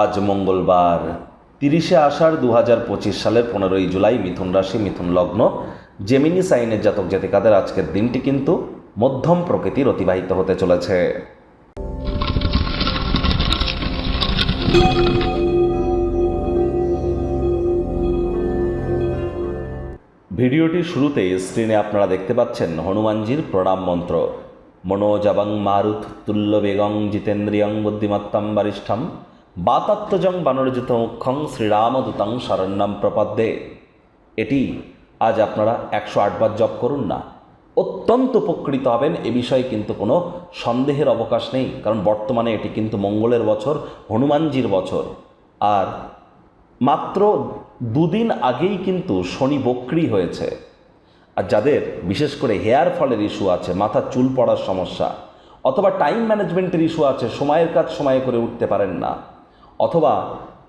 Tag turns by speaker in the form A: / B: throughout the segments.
A: আজ মঙ্গলবার, তিরিশে আষাঢ় দু হাজার পঁচিশ সালের পনেরোই জুলাই মিথুন রাশি, মিথুন লগ্ন। জেমিনি সাইনের জাতক জাতিকাদের আজকের দিনটি কিন্তু মধ্যম প্রকৃতির অতিবাহিত হতে চলেছে। ভিডিওটির শুরুতেই স্ক্রিনে আপনারা দেখতে পাচ্ছেন হনুমানজির প্রণাম মন্ত্র। মনোজাবং মারুত তুল্য বেগং জিতেন্দ্রিয়ং বুদ্ধিমত্তম বরিষ্ঠম। বাতাত্মজং বানরজিত মুখ্যং শ্রীরামদূতং শরণ্যম প্রপদ্যে। এটি আজ আপনারা একশো আটবার জপ করুন না। অত্যন্ত উপকৃত হবেন এ বিষয়ে কিন্তু কোনো সন্দেহের অবকাশ নেই, কারণ বর্তমানে এটি কিন্তু মঙ্গলের বছর, হনুমানজির বছর। আর মাত্র দুদিন আগেই কিন্তু শনি বক্রি হয়েছে। আর যাদের বিশেষ করে হেয়ার ফলের ইস্যু আছে মাথার চুল পড়ার সমস্যা, অথবা টাইম ম্যানেজমেন্টের ইস্যু আছে, সময়ের কাজ সময়ে করে উঠতে পারেন না। অথবা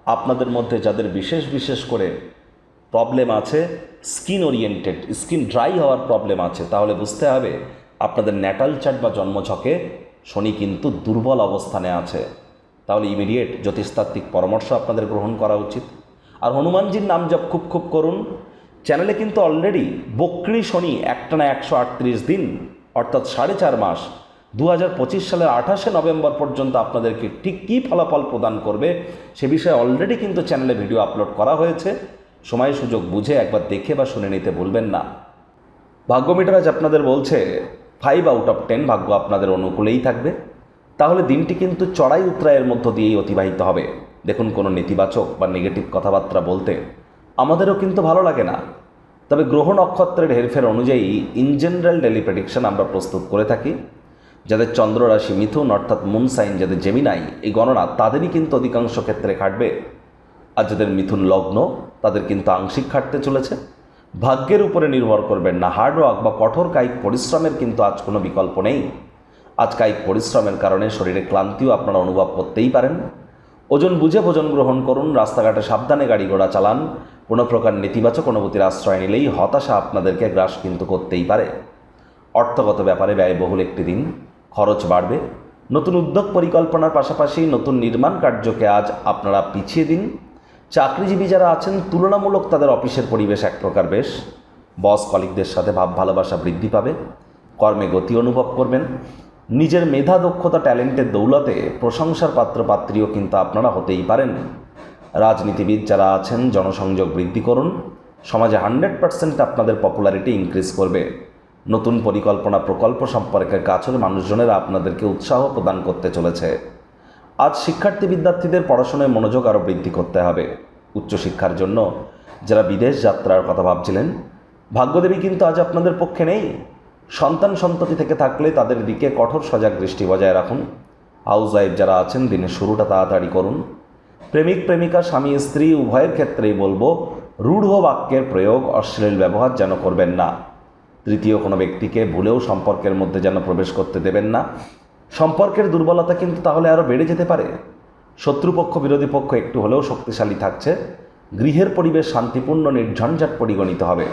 A: আপনাদের মধ্যে যাদের বিশেষ বিশেষ করে প্রবলেম আছে স্কিন ওরিয়েন্টেড স্কিন ড্রাই হওয়ার প্রবলেম আছে, তাহলে বুঝতে হবে আপনাদের ন্যাটাল চার্ট বা জন্মছকে শনি কিন্তু দুর্বল অবস্থানে আছে। তাহলে ইমিডিয়েট জ্যোতিষতাত্ত্বিক পরামর্শ আপনাদের গ্রহণ করা উচিত। আর হনুমানজির নাম জপ খুব খুব করুন। চ্যানেলে কিন্তু অলরেডি বক্রি শনি একটানা একশো আটত্রিশ দিন, অর্থাৎ সাড়ে চার মাস দু হাজার পঁচিশ সালের আঠাশে নভেম্বর পর্যন্ত আপনাদেরকে ঠিক কী ফলাফল প্রদান করবে সে বিষয়ে অলরেডি কিন্তু চ্যানেলে ভিডিও আপলোড করা হয়েছে। সময় সুযোগ বুঝে একবার দেখে বা শুনে নিতে ভুলবেন না। ভাগ্য মিটার আজ আপনাদের বলছে ফাইভ আউট অফ টেন ভাগ্য আপনাদের অনুকূলেই থাকবে। তাহলে দিনটি কিন্তু চড়াই উত্তরায়ের মধ্য দিয়েই অতিবাহিত হবে। দেখুন কোনো নেতিবাচক বা নেগেটিভ কথাবার্তা বলতে আমাদেরও কিন্তু ভালো লাগে না। তবে গ্রহ নক্ষত্রের হেরফের অনুযায়ী ইন জেনারেল ডেলি প্রেডিকশন আমরা প্রস্তুত করে থাকি। যাদের চন্দ্র রাশি মিথুন অর্থাৎ মুন সাইন যাদের জেমিনাই এই গণনা তাদেরই কিন্তু অধিকাংশ ক্ষেত্রে খাটবে আর যাদের মিথুন লগ্ন, তাদের কিন্তু আংশিক খাটতে চলেছে। ভাগ্যের উপরে নির্ভর করবেন না হার্ডওয়ার্ক বা কঠোর কায়িক পরিশ্রমের কিন্তু আজ কোনো বিকল্প নেই। আজ কায়িক পরিশ্রমের কারণে শরীরে ক্লান্তিও আপনারা অনুভব করতেই পারেন। ওজন বুঝে ভোজন গ্রহণ করুন, রাস্তাঘাটে সাবধানে গাড়ি ঘোড়া চালান, কোনো প্রকার নেতিবাচক অনুভূতির আশ্রয় নিলেই হতাশা আপনাদেরকে গ্রাস কিন্তু করতেই পারে। অর্থগত ব্যাপারে ব্যয়বহুল একটি দিন। খরচ বাড়বে। নতুন উদ্যোগ পরিকল্পনার পাশাপাশি নতুন নির্মাণ কার্যকে আজ আপনারা পিছিয়ে দিন। চাকরিজীবী যারা আছেন, তুলনামূলক তাদের অফিসের পরিবেশ এক প্রকার বেশ। বস কলিকদের সাথে ভাব ভালোবাসা বৃদ্ধি পাবে। কর্মে গতি অনুভব করবেন। নিজের মেধা, দক্ষতা, ট্যালেন্টের দৌলতে প্রশংসার পাত্র, পাত্রীও কিন্তু আপনারা হতেই পারেন। রাজনীতিবিদ যারা আছেন, জনসংযোগ বৃদ্ধি করুন। সমাজে হান্ড্রেড পার্সেন্ট আপনাদের পপুলারিটি ইনক্রিজ করবে। নতুন পরিকল্পনা প্রকল্প সম্পর্কে কাছের মানুষজনেরা আপনাদেরকে উৎসাহ প্রদান করতে চলেছে। আজ শিক্ষার্থী বিদ্যার্থীদের পড়াশোনায় মনোযোগ আরও বৃদ্ধি করতে হবে। উচ্চশিক্ষার জন্য যারা বিদেশ যাত্রার কথা ভাবছিলেন, ভাগ্যদেবী কিন্তু আজ আপনাদের পক্ষে নেই। সন্তান সন্ততি থেকে থাকলে তাদের দিকে কঠোর সজাগ দৃষ্টি বজায় রাখুন। হাউস ওয়াইফ যারা আছেন, দিনের শুরুটা তাড়াতাড়ি করুন। প্রেমিক, প্রেমিকা, স্বামী, স্ত্রী, উভয়ের ক্ষেত্রেই বলব, রূঢ় বাক্যের প্রয়োগ, অশ্লীল ব্যবহার যেন করবেন না। তৃতীয় কোনো ব্যক্তিকে ভুলেও সম্পর্কের মধ্যে যেন প্রবেশ করতে দেবেন না। সম্পর্কের দুর্বলতা কিন্তু তাহলে আরও বেড়ে যেতে পারে। শত্রুপক্ষ, বিরোধী পক্ষ একটু হলেও শক্তিশালী থাকছে। গৃহের পরিবেশ শান্তিপূর্ণ, নির্ঝঞ্ঝাট পরিগণিত হবে।